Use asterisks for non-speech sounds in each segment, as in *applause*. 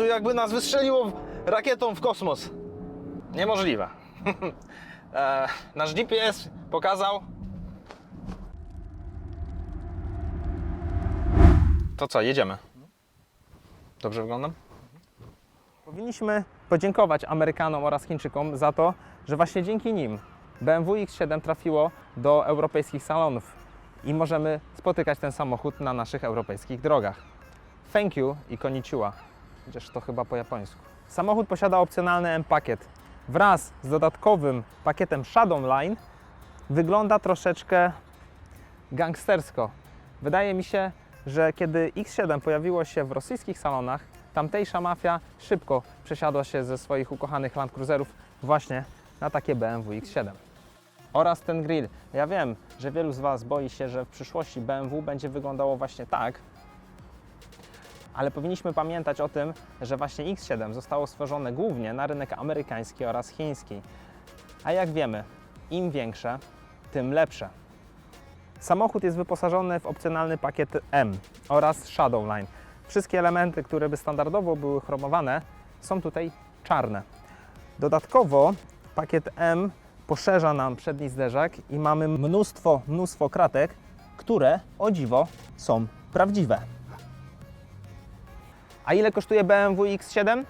Jezu, jakby nas wystrzeliło rakietą w kosmos. Niemożliwe. *laughs* e, nasz GPS pokazał. To co, jedziemy? Dobrze wyglądam? Powinniśmy podziękować Amerykanom oraz Chińczykom za to, że właśnie dzięki nim BMW X7 trafiło do europejskich salonów i możemy spotykać ten samochód na naszych europejskich drogach. Thank you i konnichiwa, chociaż to chyba po japońsku. Samochód posiada opcjonalny M-pakiet. Wraz z dodatkowym pakietem Shadow Line wygląda troszeczkę gangstersko. Wydaje mi się, że kiedy X7 pojawiło się w rosyjskich salonach, tamtejsza mafia szybko przesiadła się ze swoich ukochanych Land Cruiserów właśnie na takie BMW X7. Oraz ten grill. Ja wiem, że wielu z Was boi się, że w przyszłości BMW będzie wyglądało właśnie tak, ale powinniśmy pamiętać o tym, że właśnie X7 zostało stworzone głównie na rynek amerykański oraz chiński. A jak wiemy, im większe, tym lepsze. Samochód jest wyposażony w opcjonalny pakiet M oraz Shadowline. Wszystkie elementy, które by standardowo były chromowane, są tutaj czarne. Dodatkowo pakiet M poszerza nam przedni zderzak i mamy mnóstwo, mnóstwo kratek, które o dziwo są prawdziwe. A ile kosztuje BMW X7?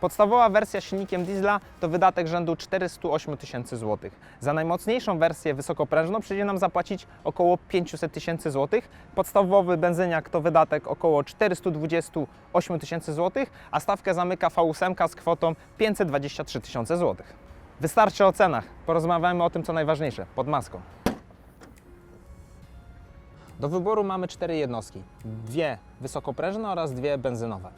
Podstawowa wersja silnikiem diesla to wydatek rzędu 408 tysięcy złotych. Za najmocniejszą wersję wysokoprężną przyjdzie nam zapłacić około 500 tysięcy złotych. Podstawowy benzyniak to wydatek około 428 tysięcy złotych, a stawkę zamyka V8 z kwotą 523 tysiące złotych. Wystarczy o cenach. Porozmawiajmy o tym, co najważniejsze, pod maską. Do wyboru mamy cztery jednostki. Dwie wysokoprężne oraz dwie benzynowe.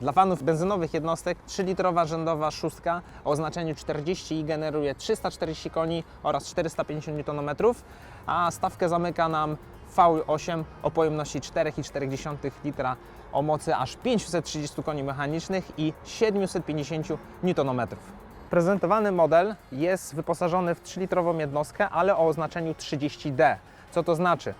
Dla fanów benzynowych jednostek 3-litrowa rzędowa szóstka o oznaczeniu 40 i generuje 340 koni oraz 450 Nm, a stawkę zamyka nam V8 o pojemności 4,4 litra o mocy aż 530 koni mechanicznych i 750 Nm. Prezentowany model jest wyposażony w 3-litrową jednostkę, ale o oznaczeniu 30D. Co to znaczy?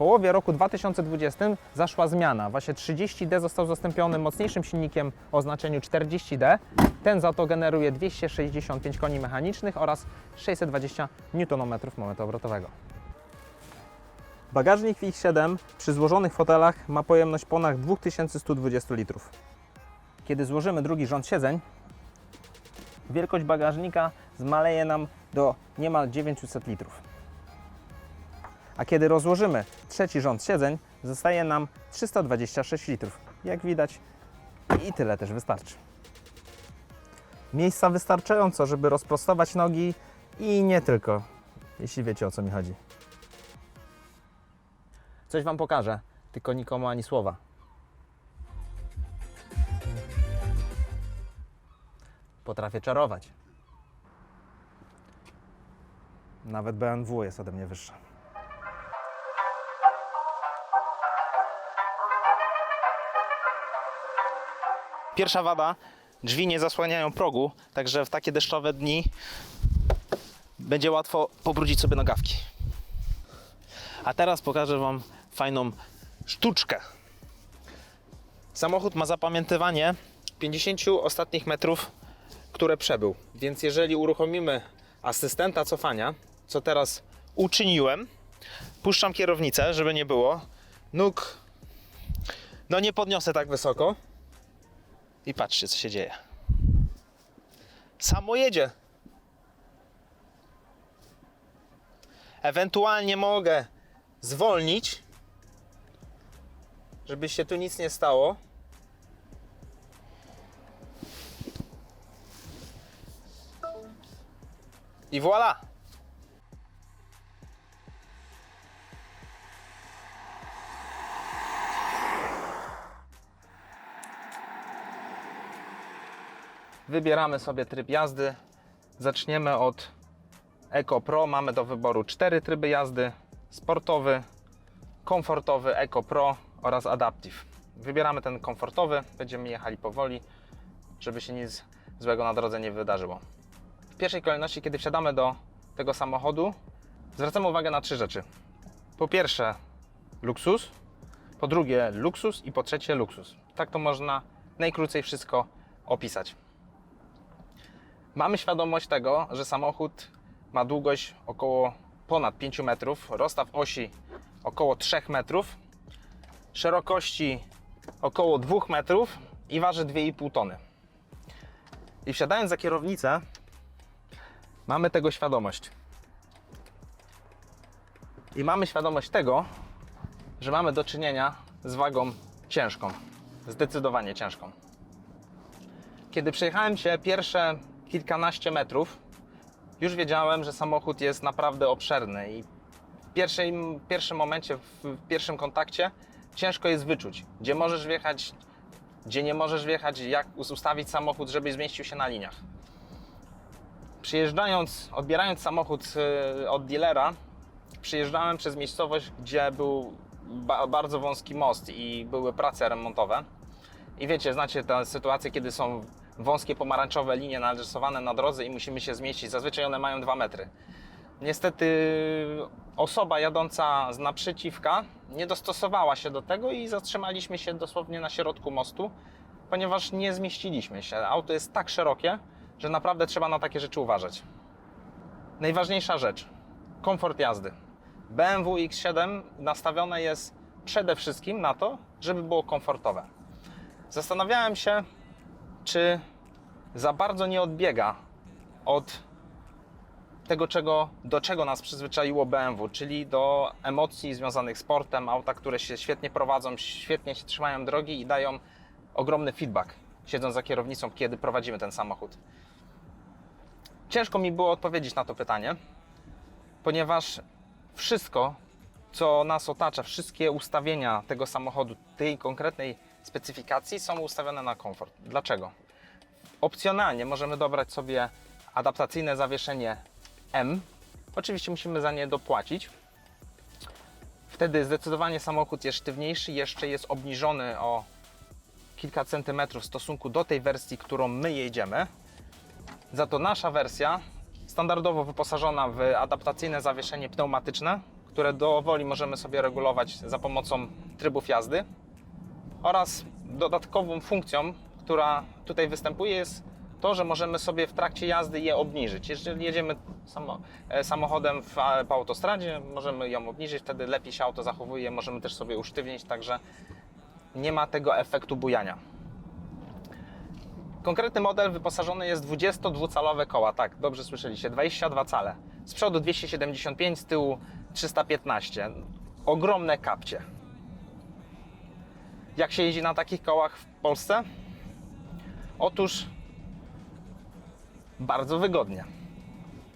Połowie roku 2020 zaszła zmiana. Właśnie 30D został zastąpiony mocniejszym silnikiem o oznaczeniu 40D. Ten za to generuje 265 koni mechanicznych oraz 620 Nm momentu obrotowego. Bagażnik w X7 przy złożonych fotelach ma pojemność ponad 2120 litrów. Kiedy złożymy drugi rząd siedzeń, wielkość bagażnika zmaleje nam do niemal 900 litrów. A kiedy rozłożymy trzeci rząd siedzeń, zostaje nam 326 litrów. Jak widać, i tyle też wystarczy. Miejsca wystarczająco, żeby rozprostować nogi i nie tylko, jeśli wiecie o co mi chodzi. Coś Wam pokażę, tylko nikomu ani słowa. Potrafię czarować. Nawet BMW jest ode mnie wyższa. Pierwsza wada, drzwi nie zasłaniają progu, także w takie deszczowe dni będzie łatwo pobrudzić sobie nogawki. A teraz pokażę Wam fajną sztuczkę. Samochód ma zapamiętywanie 50 ostatnich metrów, które przebył. Więc jeżeli uruchomimy asystenta cofania, co teraz uczyniłem, puszczam kierownicę, żeby nie było. Nóg no nie podniosę tak wysoko. I patrzcie, co się dzieje. Samo jedzie. Ewentualnie mogę zwolnić, żeby się tu nic nie stało. I voilà! Wybieramy sobie tryb jazdy. Zaczniemy od Eco Pro. Mamy do wyboru cztery tryby jazdy: sportowy, komfortowy, Eco Pro oraz Adaptive. Wybieramy ten komfortowy, będziemy jechali powoli, żeby się nic złego na drodze nie wydarzyło. W pierwszej kolejności, kiedy wsiadamy do tego samochodu, zwracamy uwagę na trzy rzeczy. Po pierwsze, luksus, po drugie, luksus i po trzecie, luksus. Tak to można najkrócej wszystko opisać. Mamy świadomość tego, że samochód ma długość około ponad 5 metrów, rozstaw osi około 3 metrów, szerokości około 2 metrów i waży 2,5 tony. I wsiadając za kierownicę, mamy tego świadomość. I mamy świadomość tego, że mamy do czynienia z wagą ciężką, zdecydowanie ciężką. Kiedy przejechałem się pierwsze kilkanaście metrów, już wiedziałem, że samochód jest naprawdę obszerny i w pierwszym, pierwszym momencie, w pierwszym kontakcie ciężko jest wyczuć, gdzie możesz wjechać, gdzie nie możesz wjechać, jak ustawić samochód, żeby zmieścił się na liniach. Przyjeżdżając, odbierając samochód y, od dealera, przyjeżdżałem przez miejscowość, gdzie był ba bardzo wąski most i były prace remontowe. I wiecie, znacie tę sytuację, kiedy są wąskie pomarańczowe linie narysowane na drodze i musimy się zmieścić. Zazwyczaj one mają 2 metry. Niestety osoba jadąca z naprzeciwka nie dostosowała się do tego i zatrzymaliśmy się dosłownie na środku mostu, ponieważ nie zmieściliśmy się. Auto jest tak szerokie, że naprawdę trzeba na takie rzeczy uważać. Najważniejsza rzecz komfort jazdy. BMW X7 nastawione jest przede wszystkim na to, żeby było komfortowe. Zastanawiałem się, czy za bardzo nie odbiega od tego, czego, do czego nas przyzwyczaiło BMW, czyli do emocji związanych z sportem, auta, które się świetnie prowadzą, świetnie się trzymają drogi i dają ogromny feedback, siedząc za kierownicą, kiedy prowadzimy ten samochód. Ciężko mi było odpowiedzieć na to pytanie, ponieważ wszystko, co nas otacza, wszystkie ustawienia tego samochodu, tej konkretnej specyfikacji są ustawione na komfort. Dlaczego? Opcjonalnie możemy dobrać sobie adaptacyjne zawieszenie M. Oczywiście musimy za nie dopłacić. Wtedy zdecydowanie samochód jest sztywniejszy, jeszcze jest obniżony o kilka centymetrów w stosunku do tej wersji, którą my jedziemy. Za to nasza wersja, standardowo wyposażona w adaptacyjne zawieszenie pneumatyczne, które dowoli możemy sobie regulować za pomocą trybów jazdy. Oraz dodatkową funkcją, która tutaj występuje, jest to, że możemy sobie w trakcie jazdy je obniżyć. Jeżeli jedziemy e, samochodem w, po autostradzie, możemy ją obniżyć, wtedy lepiej się auto zachowuje, możemy też sobie usztywnić, także nie ma tego efektu bujania. Konkretny model wyposażony jest w 22-calowe koła, tak, dobrze słyszeliście, 22 cale. Z przodu 275, z tyłu 315. Ogromne kapcie. Jak się jeździ na takich kołach w Polsce? Otóż bardzo wygodnie.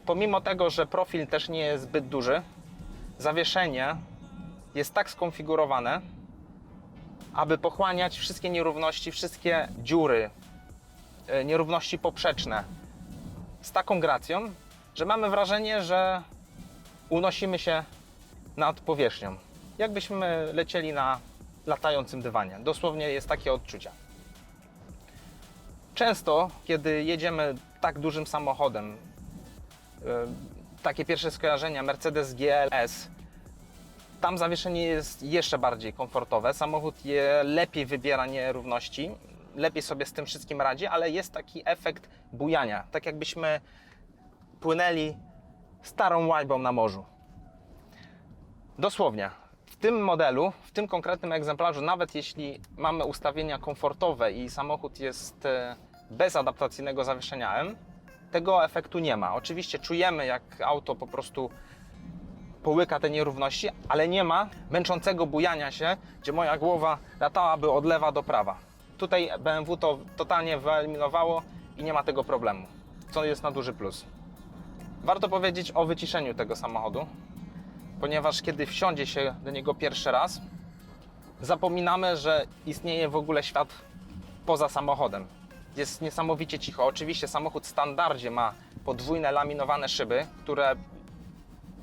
Pomimo tego, że profil też nie jest zbyt duży, zawieszenie jest tak skonfigurowane, aby pochłaniać wszystkie nierówności, wszystkie dziury, e, nierówności poprzeczne z taką gracją, że mamy wrażenie, że unosimy się nad powierzchnią. Jakbyśmy lecieli na latającym dywanie. Dosłownie jest takie odczucia. Często, kiedy jedziemy tak dużym samochodem, e, takie pierwsze skojarzenia Mercedes GLS, tam zawieszenie jest jeszcze bardziej komfortowe. Samochód je lepiej wybiera nierówności, lepiej sobie z tym wszystkim radzi, ale jest taki efekt bujania, tak jakbyśmy płynęli starą łajbą na morzu. Dosłownie. W tym modelu, w tym konkretnym egzemplarzu, nawet jeśli mamy ustawienia komfortowe i samochód jest e, bez adaptacyjnego zawieszenia M, tego efektu nie ma. Oczywiście czujemy, jak auto po prostu połyka te nierówności, ale nie ma męczącego bujania się, gdzie moja głowa latałaby od lewa do prawa. Tutaj BMW to totalnie wyeliminowało i nie ma tego problemu, co jest na duży plus. Warto powiedzieć o wyciszeniu tego samochodu, ponieważ kiedy wsiądzie się do niego pierwszy raz, zapominamy, że istnieje w ogóle świat poza samochodem. Jest niesamowicie cicho. Oczywiście samochód w standardzie ma podwójne laminowane szyby, które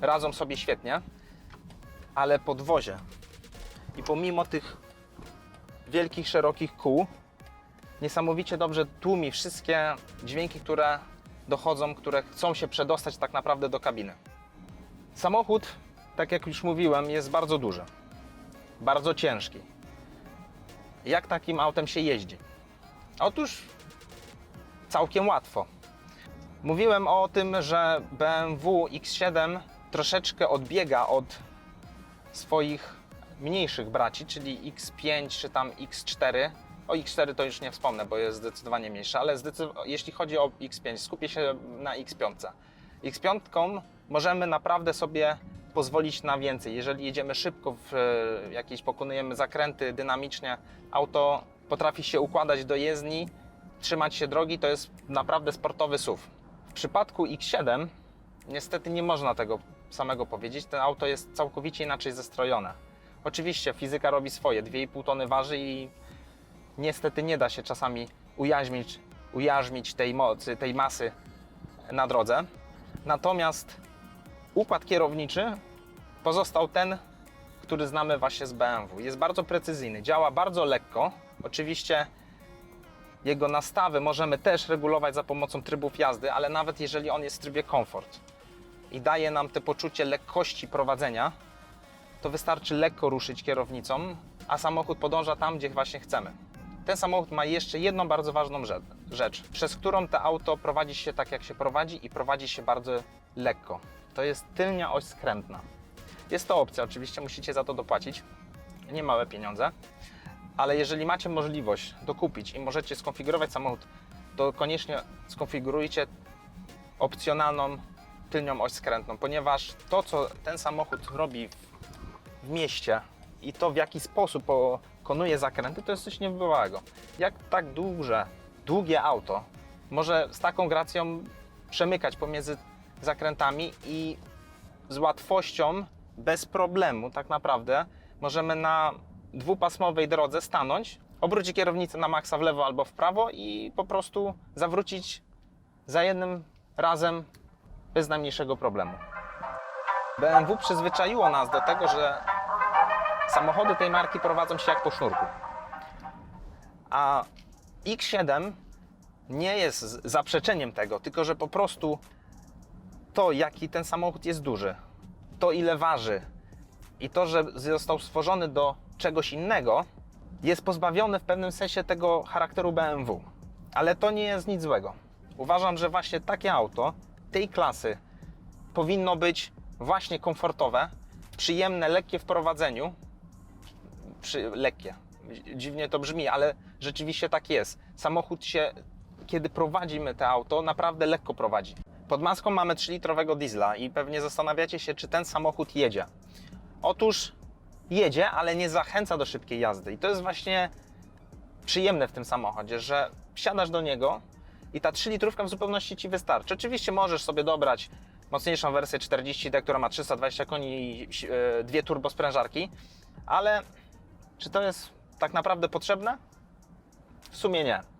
radzą sobie świetnie, ale podwozie i pomimo tych wielkich, szerokich kół, niesamowicie dobrze tłumi wszystkie dźwięki, które dochodzą, które chcą się przedostać tak naprawdę do kabiny. Samochód, tak jak już mówiłem, jest bardzo duży, bardzo ciężki. Jak takim autem się jeździ? Otóż całkiem łatwo. Mówiłem o tym, że BMW X7 troszeczkę odbiega od swoich mniejszych braci, czyli X5 czy tam X4. O X4 to już nie wspomnę, bo jest zdecydowanie mniejsze, ale jeśli chodzi o X5, skupię się na X5. X5 możemy naprawdę sobie pozwolić na więcej. Jeżeli jedziemy szybko, w e, jakieś pokonujemy zakręty dynamicznie, auto potrafi się układać do jezdni, trzymać się drogi, to jest naprawdę sportowy SUV. W przypadku X7 niestety nie można tego samego powiedzieć. To auto jest całkowicie inaczej zestrojone. Oczywiście fizyka robi swoje, 2,5 tony waży i niestety nie da się czasami ujaźmić, tej mocy, tej masy na drodze. Natomiast układ kierowniczy pozostał ten, który znamy właśnie z BMW. Jest bardzo precyzyjny, działa bardzo lekko. Oczywiście jego nastawy możemy też regulować za pomocą trybów jazdy, ale nawet jeżeli on jest w trybie komfort i daje nam te poczucie lekkości prowadzenia, to wystarczy lekko ruszyć kierownicą, a samochód podąża tam, gdzie właśnie chcemy. Ten samochód ma jeszcze jedną bardzo ważną rzecz, przez którą to auto prowadzi się tak, jak się prowadzi i prowadzi się bardzo lekko. To jest tylnia oś skrętna. Jest to opcja, oczywiście musicie za to dopłacić, nie małe pieniądze, ale jeżeli macie możliwość dokupić i możecie skonfigurować samochód, to koniecznie skonfigurujcie opcjonalną tylnią oś skrętną, ponieważ to, co ten samochód robi w, mieście i to, w jaki sposób pokonuje zakręty, to jest coś niebywałego. Jak tak duże, długie auto może z taką gracją przemykać pomiędzy zakrętami i z łatwością, bez problemu tak naprawdę możemy na dwupasmowej drodze stanąć, obrócić kierownicę na maksa w lewo albo w prawo i po prostu zawrócić za jednym razem bez najmniejszego problemu. BMW przyzwyczaiło nas do tego, że samochody tej marki prowadzą się jak po sznurku. A X7 nie jest zaprzeczeniem tego, tylko że po prostu to, jaki ten samochód jest duży, to ile waży i to, że został stworzony do czegoś innego, jest pozbawiony w pewnym sensie tego charakteru BMW. Ale to nie jest nic złego. Uważam, że właśnie takie auto tej klasy powinno być właśnie komfortowe, przyjemne, lekkie w prowadzeniu. Przy, lekkie. Dziwnie to brzmi, ale rzeczywiście tak jest. Samochód się, kiedy prowadzimy to auto, naprawdę lekko prowadzi. Pod maską mamy 3-litrowego diesla i pewnie zastanawiacie się, czy ten samochód jedzie. Otóż jedzie, ale nie zachęca do szybkiej jazdy. I to jest właśnie przyjemne w tym samochodzie, że wsiadasz do niego i ta 3 litrówka w zupełności Ci wystarczy. Oczywiście możesz sobie dobrać mocniejszą wersję 40D, która ma 320 koni i e, dwie turbosprężarki, ale czy to jest tak naprawdę potrzebne? W sumie nie.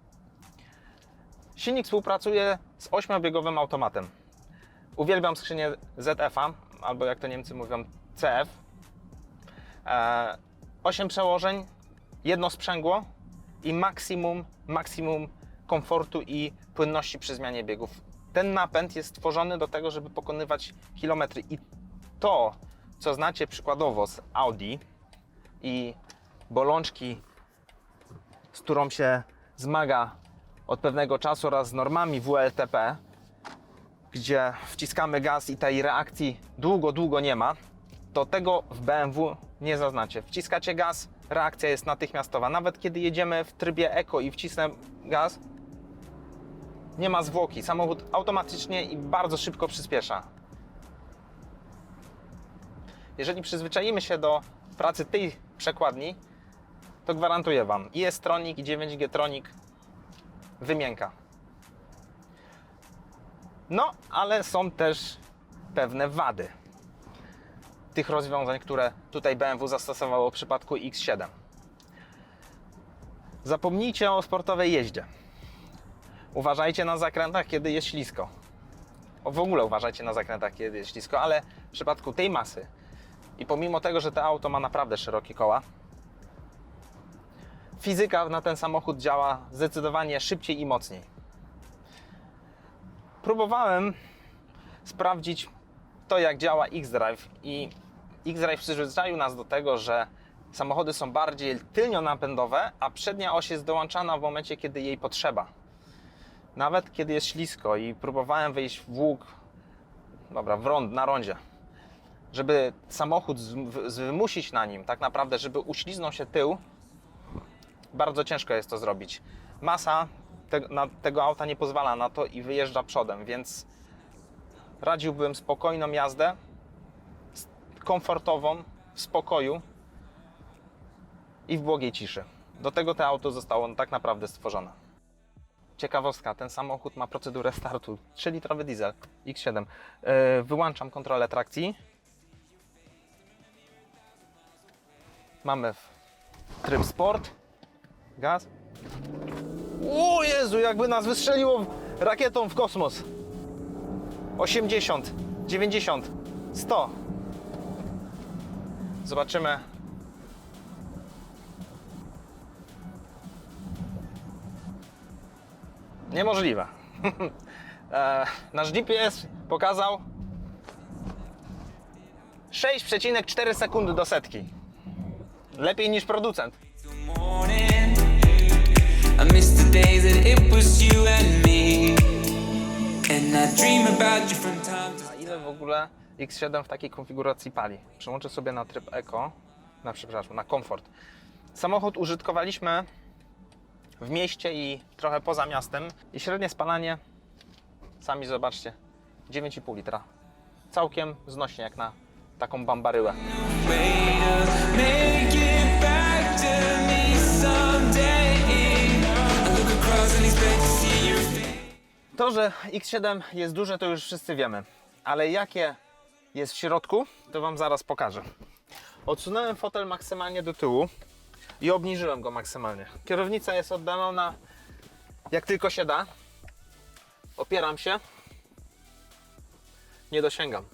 Silnik współpracuje z 8-biegowym automatem. Uwielbiam skrzynię ZF-a, albo jak to Niemcy mówią CF. E, 8 przełożeń, jedno sprzęgło i maksimum, maksimum komfortu i płynności przy zmianie biegów. Ten napęd jest stworzony do tego, żeby pokonywać kilometry i to, co znacie przykładowo z Audi i bolączki, z którą się zmaga od pewnego czasu oraz z normami WLTP, gdzie wciskamy gaz i tej reakcji długo, długo nie ma, to tego w BMW nie zaznacie. Wciskacie gaz, reakcja jest natychmiastowa. Nawet kiedy jedziemy w trybie eko i wcisnę gaz, nie ma zwłoki. Samochód automatycznie i bardzo szybko przyspiesza. Jeżeli przyzwyczaimy się do pracy tej przekładni, to gwarantuję Wam, i S-Tronic i 9G Tronic wymienka. No, ale są też pewne wady tych rozwiązań, które tutaj BMW zastosowało w przypadku X7. Zapomnijcie o sportowej jeździe. Uważajcie na zakrętach, kiedy jest ślisko. O, w ogóle uważajcie na zakrętach, kiedy jest ślisko, ale w przypadku tej masy i pomimo tego, że to auto ma naprawdę szerokie koła, fizyka na ten samochód działa zdecydowanie szybciej i mocniej. Próbowałem sprawdzić to, jak działa X-Drive i X-Drive przyzwyczaił nas do tego, że Samochody są bardziej tylnionapędowe, a przednia oś jest dołączana w momencie, kiedy jej potrzeba. Nawet kiedy jest ślisko i próbowałem wyjść w łuk, dobra, w rąd, na rondzie, żeby samochód z- wymusić na nim, tak naprawdę, żeby uśliznął się tył, bardzo ciężko jest to zrobić. Masa te, na, tego auta nie pozwala na to i wyjeżdża przodem, więc radziłbym spokojną jazdę, komfortową, w spokoju i w błogiej ciszy. Do tego to auto zostało tak naprawdę stworzone. Ciekawostka, ten samochód ma procedurę startu 3-litrowy diesel X7. Yy, wyłączam kontrolę trakcji. Mamy tryb sport. Gaz. O Jezu, jakby nas wystrzeliło rakietą w kosmos. 80, 90, 100. Zobaczymy. Niemożliwe. *laughs* E, Nasz GPS pokazał 6,4 sekundy do setki. Lepiej niż producent. A ile w ogóle X7 w takiej konfiguracji pali? Przełączę sobie na tryb Eco, na przepraszam, na komfort. Samochód użytkowaliśmy w mieście i trochę poza miastem i średnie spalanie, sami zobaczcie, 9,5 litra. Całkiem znośnie jak na taką bambaryłę. To, że X7 jest duże, to już wszyscy wiemy, ale jakie jest w środku, to Wam zaraz pokażę. Odsunąłem fotel maksymalnie do tyłu i obniżyłem go maksymalnie. Kierownica jest oddalona jak tylko się da. Opieram się. Nie dosięgam.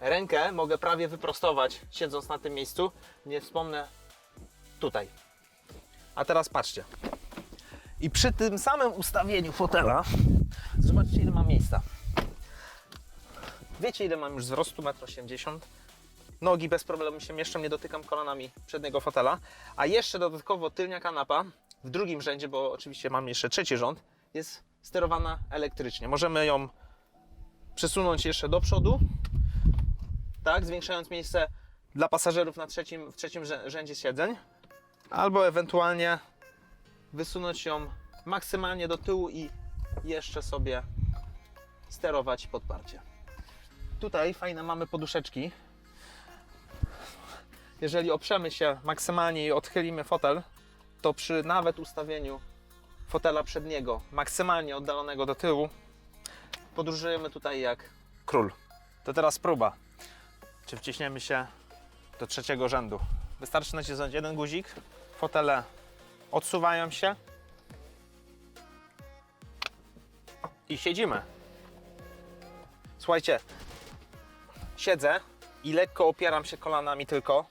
Rękę mogę prawie wyprostować, siedząc na tym miejscu. Nie wspomnę tutaj. A teraz patrzcie. I przy tym samym ustawieniu fotela Zobaczcie ile mam miejsca. Wiecie ile mam już wzrostu 1,80 m? Nogi bez problemu się mieszczą, nie dotykam kolanami przedniego fotela. A jeszcze dodatkowo tylnia kanapa w drugim rzędzie, bo oczywiście mam jeszcze trzeci rząd, jest sterowana elektrycznie. Możemy ją przesunąć jeszcze do przodu, tak, zwiększając miejsce dla pasażerów na trzecim, w trzecim rzę- rzędzie siedzeń, albo ewentualnie wysunąć ją maksymalnie do tyłu i jeszcze sobie sterować podparcie. Tutaj fajne mamy poduszeczki. Jeżeli oprzemy się maksymalnie i odchylimy fotel, to przy nawet ustawieniu fotela przedniego, maksymalnie oddalonego do tyłu, podróżujemy tutaj jak król. To teraz próba. Czy wciśniemy się do trzeciego rzędu. Wystarczy nacisnąć jeden guzik, fotele odsuwają się, i siedzimy. Słuchajcie, siedzę i lekko opieram się kolanami tylko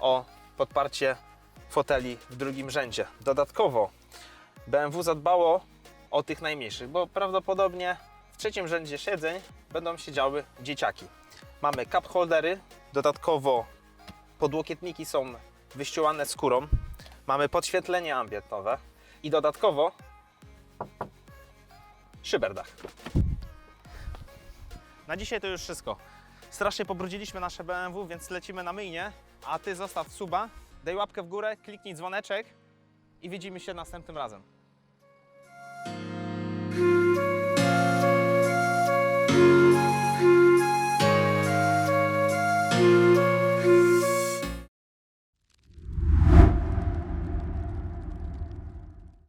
o podparcie foteli w drugim rzędzie. Dodatkowo BMW zadbało o tych najmniejszych, bo prawdopodobnie w trzecim rzędzie siedzeń będą siedziały dzieciaki. Mamy cup holdery, dodatkowo podłokietniki są wyściułane skórą, mamy podświetlenie ambientowe i dodatkowo szyberdach. Na dzisiaj to już wszystko. Strasznie pobrudziliśmy nasze BMW, więc lecimy na myjnie, a Ty zostaw suba, daj łapkę w górę, kliknij dzwoneczek i widzimy się następnym razem.